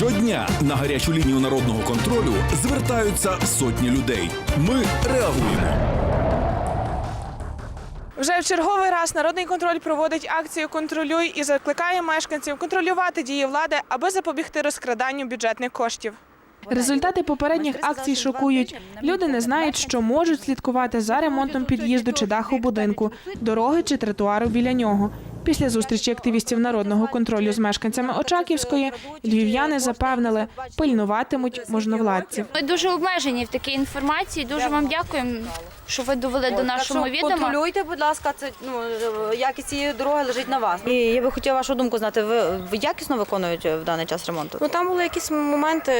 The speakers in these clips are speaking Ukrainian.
Щодня на гарячу лінію народного контролю звертаються сотні людей. Ми реагуємо. Вже в черговий раз народний контроль проводить акцію Контролюй і закликає мешканців контролювати дії влади, аби запобігти розкраданню бюджетних коштів. Результати попередніх акцій шокують. Люди не знають, що можуть слідкувати за ремонтом під'їзду чи даху будинку, дороги чи тротуару біля нього. Після зустрічі активістів народного контролю з мешканцями Очаківської львів'яни запевнили, пильнуватимуть можновладців. Ми дуже обмежені в такій інформації. Дуже вам дякуємо, що ви довели до нашого відома. Контролюйте, будь ласка, це ну якість цієї дороги лежить на вас. І я би хотіла вашу думку знати. Ви, ви якісно виконують в даний час ремонту? Ну там були якісь моменти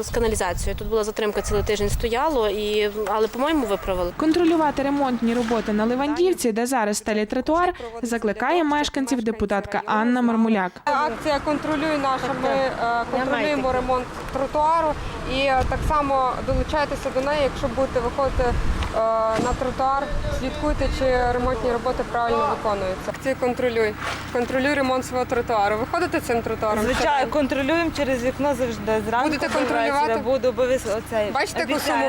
з каналізацією. Тут була затримка цілий тиждень стояло, і але по-моєму виправили. Контролювати ремонтні роботи на Левандівці, де зараз стелі тротуар, закликає мешканців депутатка Анна Мармуляк. Акція контролюй наша. Ми е, контролюємо ремонт тротуару і е, так само долучайтеся до неї, якщо будете виходити е, на тротуар, слідкуйте, чи ремонтні роботи правильно виконуються. Акція контролюй. Контролюй ремонт свого тротуару. Виходите цим тротуаром? Звичайно, контролюємо через вікно завжди. Зранку Будете контролювати? вечора Буду обов'язково цей. Бачите,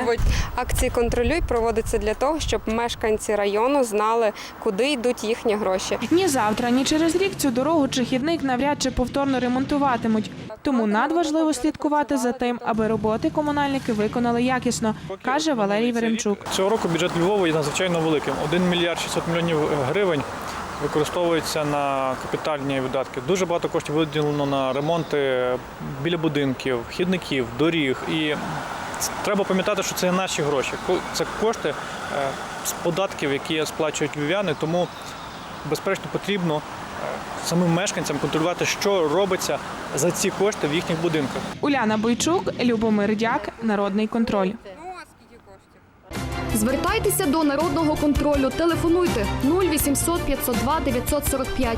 ви- Акції контролюй проводиться для того, щоб мешканці району знали, куди йдуть їхні гроші. Ні завтра, ні через рік цю дорогу чи хідник навряд чи повторно ремонтуватимуть. Тому надважливо слідкувати за тим, аби роботи комунальники виконали якісно, каже Валерій Веремчук. Цього року бюджет Львова є надзвичайно великим. 1 мільярд 600 мільйонів гривень використовується на капітальні видатки. Дуже багато коштів виділено на ремонти біля будинків, хідників, доріг. І треба пам'ятати, що це наші гроші. Це кошти е, з податків, які сплачують львів'яни. Тому, безперечно, потрібно е, самим мешканцям контролювати, що робиться за ці кошти в їхніх будинках. Уляна Бойчук, Любомир Дяк, Народний контроль. Звертайтеся до народного контролю. Телефонуйте 0800 502 945.